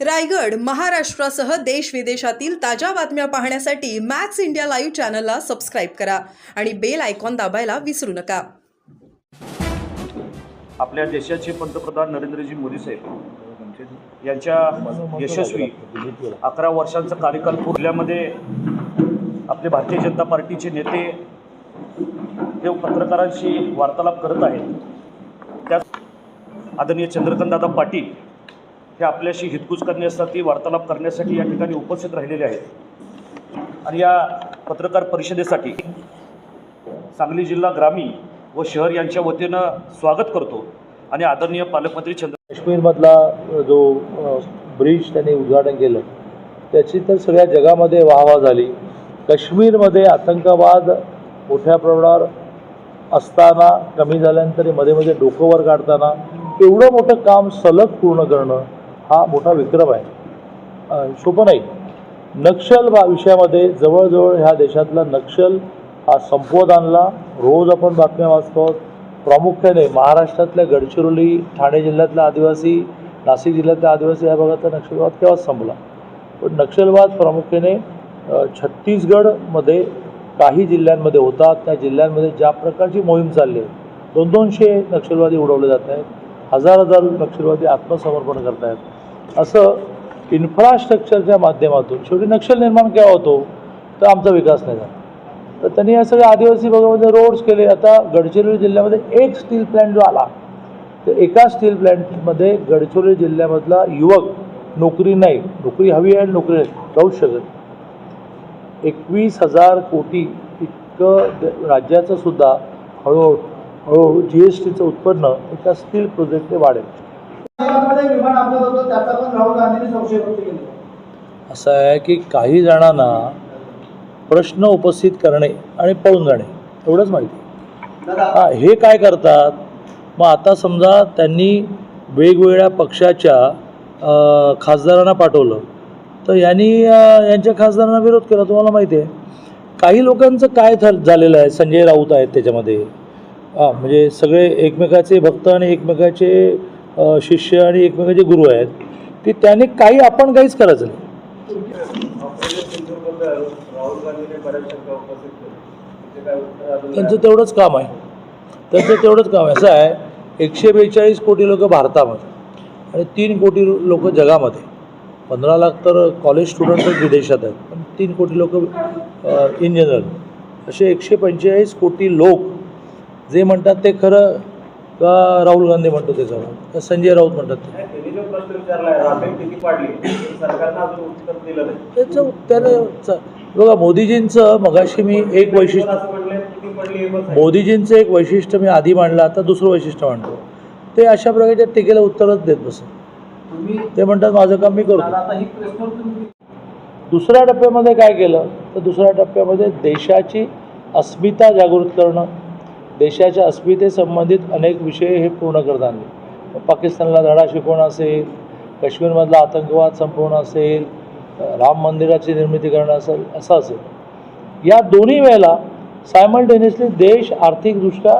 रायगड महाराष्ट्रासह देश विदेशातील ताज्या बातम्या पाहण्यासाठी मॅक्स इंडिया लाईव्ह चॅनलला सबस्क्राईब करा आणि बेल आयकॉन दाबायला विसरू नका. आपल्या देशाचे पंतप्रधान नरेंद्रजी मोदी साहेब यांच्या यशस्वी अकरा वर्षांचा कार्यकाल पुरल्यामध्ये आपले भारतीय जनता पार्टीचे नेते हे पत्रकारांशी वार्तालाप करत आहेत. त्यात आदरणीय चंद्रकांतदादा पाटील हे आपल्याशी हितकूज करण्यासाठी वार्तालाप करण्यासाठी या ठिकाणी उपस्थित राहिलेले आहेत. आणि या पत्रकार परिषदेसाठी सांगली जिल्हा ग्रामीण व शहर यांच्या वतीनं स्वागत करतो आणि आदरणीय पालकमंत्री चंद्र काश्मीरमधला जो ब्रिज त्यांनी उद्घाटन केलं त्याची तर सगळ्या जगामध्ये वाहवा झाली. काश्मीरमध्ये आतंकवाद मोठ्या प्रमाणावर असताना कमी झाल्यानंतरमध्ये मध्ये डोकं वर काढताना एवढं मोठं काम सलग पूर्ण करणं हा मोठा विक्रम आहे. शोभ नाही नक्षल विषयामध्ये जवळजवळ ह्या देशातला नक्षल हा संपवत आणला रोज आपण बातम्या वाचतो. प्रामुख्याने महाराष्ट्रातल्या गडचिरोली ठाणे जिल्ह्यातल्या आदिवासी नाशिक जिल्ह्यातल्या आदिवासी या भागातला नक्षलवाद केव्हाच संपला? पण नक्षलवाद प्रामुख्याने छत्तीसगडमध्ये काही जिल्ह्यांमध्ये होतात. त्या जिल्ह्यांमध्ये ज्या प्रकारची मोहीम चालली आहे दोन दोनशे नक्षलवादी उडवले जात आहेत. हजार हजार नक्षलवादी आत्मसमर्पण करत आहेत असं इन्फ्रास्ट्रक्चरच्या माध्यमातून शेवटी नक्षल निर्माण केव्हा होतो? तर आमचा विकास नाही झाला. तर त्यांनी या सगळ्या आदिवासी भागामध्ये रोड्स केले. आता गडचिरोली जिल्ह्यामध्ये एक स्टील प्लॅन्ट जो आला तर एका स्टील प्लॅन्टमध्ये गडचिरोली जिल्ह्यामधला युवक नोकरी नाही. नोकरी हवी आहे आणि नोकरी नाही. राहूच शकत एकवीस हजार कोटी इतकं राज्याचंसुद्धा राज्याचं सुद्धा हळूहळू हळूहळू जी एस टीचं उत्पन्न एका स्टील प्रोजेक्टने वाढेल. विमान अपघात होतो त्याचा पण राहुल गांधींनी संशय व्यक्त केला. असं आहे की काही जणांना प्रश्न उपस्थित करणे आणि पळून जाणे एवढंच माहिती हा हे काय करतात? मग आता समजा त्यांनी वेगवेगळ्या पक्षाच्या खासदारांना पाठवलं. तर यांनी यांच्या खासदारांना विरोध केला तुम्हाला माहिती आहे. काही लोकांचं काय ठर झालेलं आहे? संजय राऊत आहेत त्याच्यामध्ये. हा म्हणजे सगळे एकमेकाचे भक्त आणि एकमेकाचे शिष्य आणि एकमेकाचे गुरु आहेत की त्याने काही आपण काहीच करायचं नाही. त्यांचं तेवढंच काम आहे. त्यांचं तेवढंच काम आहे. असं आहे एकशे बेचाळीस कोटी लोक भारतामध्ये आणि तीन कोटी लोक जगामध्ये. पंधरा लाख तर कॉलेज स्टुडंटच विदेशात आहेत पण तीन कोटी लोक इन जनरल असे एकशे पंचेचाळीस कोटी लोक जे म्हणतात ते खरं का राहुल गांधी म्हणतो ते खरं का संजय राऊत म्हणतात त्याचं उत्तर बघा मोदीजींचं मगाशी मी एक वैशिष्ट्य मोदीजींचं एक वैशिष्ट्य मी आधी मांडलं आता दुसरं वैशिष्ट्य मांडतो. ते अशा प्रकारच्या टीकेला उत्तरच देत बसत. तुम्ही ते म्हणतात माझं काम मी करतो. आता ही प्रश्न तुम्ही दुसऱ्या टप्प्यामध्ये काय केलं? तर दुसऱ्या टप्प्यामध्ये देशाची अस्मिता जागृत करणं. देशाच्या अस्मितेसंबंधित अनेक विषय हे पूर्ण करत आणले. पाकिस्तानला धडा शिकवणं असेल काश्मीरमधला आतंकवाद संपवणं असेल राम मंदिराची निर्मिती करणं असेल असं असेल. या दोन्ही वेळेला सायमल्टेनियसली देश आर्थिकदृष्ट्या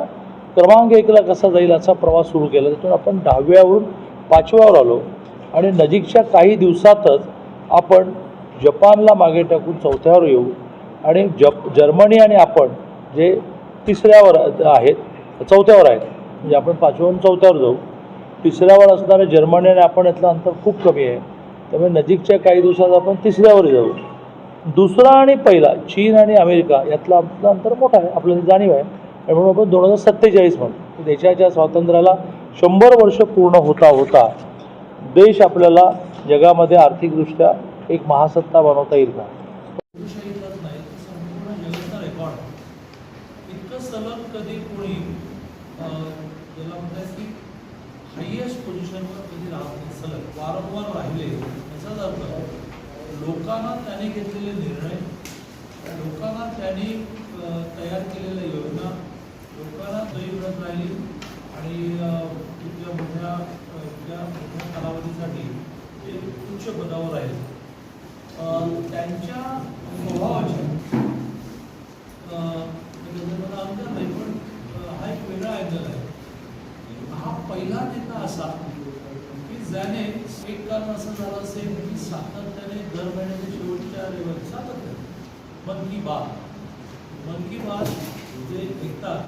क्रमांक एकला कसा जाईल असा प्रवास सुरू केला. त्यातून आपण दहाव्यावरून पाचव्यावर आलो आणि नजीकच्या काही दिवसातच आपण जपानला मागे टाकून चौथ्यावर येऊ आणि जप जर्मनी आणि आपण जे तिसऱ्यावर आहेत चौथ्यावर आहेत. म्हणजे आपण पाचव्यावरून चौथ्यावर जाऊ. तिसऱ्यावर असणारे जर्मनी आणि आपण यातलं अंतर खूप कमी आहे. त्यामुळे नजीकच्या काही दिवसात आपण तिसऱ्यावर जाऊ. दुसरा आणि पहिला चीन आणि अमेरिका यातलं आपलं अंतर मोठं आहे. आपल्याला जाणीव आहे. आणि म्हणून आपण दोन हजार सत्तेचाळीस म्हणतो देशाच्या स्वातंत्र्याला शंभर वर्ष पूर्ण होता होता. देश आपल्याला जगामध्ये आर्थिकदृष्ट्या एक महासत्ता बनवता येईल का? इतकं सलग कधी कोणी ज्याला म्हणतात की हायएस्ट पोझिशनवर कधी राहत नाही सलग वारंवार राहिले. याचाच अर्थ लोकांना त्याने घेतलेले निर्णय लोकांना त्यांनी तयार केलेल्या योजना लोकांना दही मिळत राहिली. आणि अं, इतक्या मोठ्या अं, इतक्या मोठ्या कालावधीसाठी ते उच्च पदावर राहिले त्यांच्या स्वभावाच्या एक काम असं झालं असेल की सातत्याने दर महिन्याच्या शेवटच्या रविवारी सातत्याने मन की बात मन की बात जे ऐकतात